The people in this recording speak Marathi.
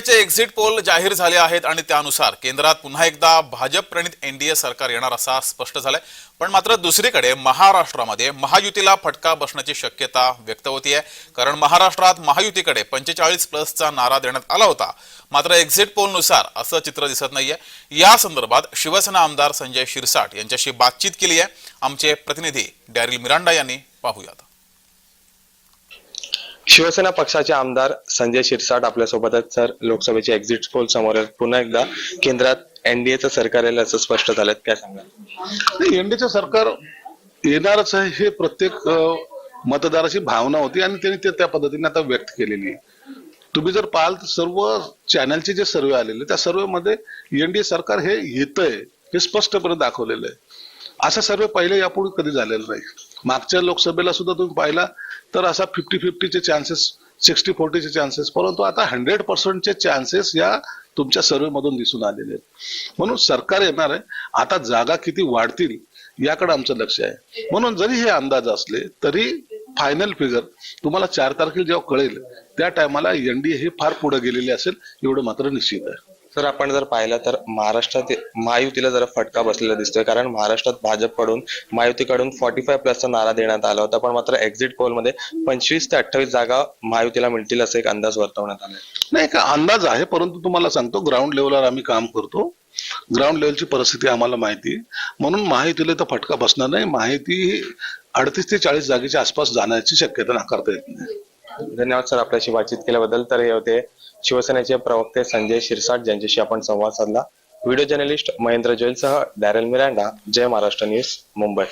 लोकसभेचे एक्झिट पोल जाहीर झाले आहेत आणि त्यानुसार केंद्रात पुन्हा एकदा भाजप प्रणित एनडीए सरकार येणार असा स्पष्ट झालाय. पण मात्र दुसरीकडे महाराष्ट्रामध्ये महायुतीला फटका बसण्याची शक्यता व्यक्त होतीये. कारण महाराष्ट्रात महायुतीकडे पंचेचाळीस प्लसचा नारा देण्यात आला होता. मात्र एक्झिट पोलनुसार असं चित्र दिसत नाहीये. या संदर्भात शिवसेना आमदार संजय शिरसाट यांच्याशी बातचीत केली आहे आमचे प्रतिनिधी डॅरिल मिरांडा यांनी पाहूयात. शिवसेना पक्षाचे आमदार संजय शिरसाट आपल्यासोबतच सर लोकसभेचे एक्झिट पोल समोर पुन्हा एकदा केंद्रात एनडीएचं सरकार येईल असं स्पष्ट झालं काय सांगा एनडीएचं सरकार येणारच आहे हे प्रत्येक मतदाराची भावना होती आणि त्यांनी ते त्या पद्धतीने आता व्यक्त केलेली आहे. तुम्ही जर पाहाल तर सर्व चॅनलचे जे सर्वे आलेले त्या सर्वे मध्ये एनडीए सरकार हे येतंय हे स्पष्टपणे दाखवलेलं आहे. असा सर्वे पहिले यापुढे कधी झालेला नाही मागच्या लोकसभेला सुद्धा तुम्ही पाहिला तर असा फिफ्टी फिफ्टीचे चान्सेस सिक्स्टी फोर्टीचे चान्सेस परंतु आता हंड्रेड पर्सेंटचे चान्सेस या तुमच्या सर्वे मधून दिसून आलेले आहेत. म्हणून सरकार येणार आहे आता जागा किती वाढतील याकडे आमचं लक्ष आहे. म्हणून जरी हे अंदाज असले तरी फायनल फिगर तुम्हाला चार तारखेला जेव्हा कळेल त्या टायमाला एनडीए हे फार पुढे गेलेले असेल एवढं मात्र निश्चित आहे. सर आपण जर पाहिलं तर महाराष्ट्रात महायुतीला जरा फटका बसलेला दिसतोय कारण महाराष्ट्रात भाजपकडून महायुतीकडून फॉर्टी फाय प्लसचा नारा देण्यात आला होता पण मात्र एक्झिट पोलमध्ये पंचवीस ते अठ्ठावीस जागा महायुतीला मिळतील असा एक अंदाज वर्तवण्यात आला नाही का अंदाज आहे परंतु तुम्हाला सांगतो ग्राउंड लेवलवर आम्ही काम करतो. ग्राउंड लेवलची परिस्थिती आम्हाला माहिती म्हणून माहितीला तर फटका बसणार नाही. माहिती अडतीस ते चाळीस जागेच्या आसपास जाण्याची शक्यता नाकारता येत नाही. धन्यवाद सर आपल्याशी बातचीत केल्याबद्दल. तर हे होते शिवसेनेचे प्रवक्ते संजय शिरसाट ज्यांच्याशी आपण संवाद साधला. Video journalist Mahendra जैलसह Darrel Miranda Jai Maharashtra news Mumbai.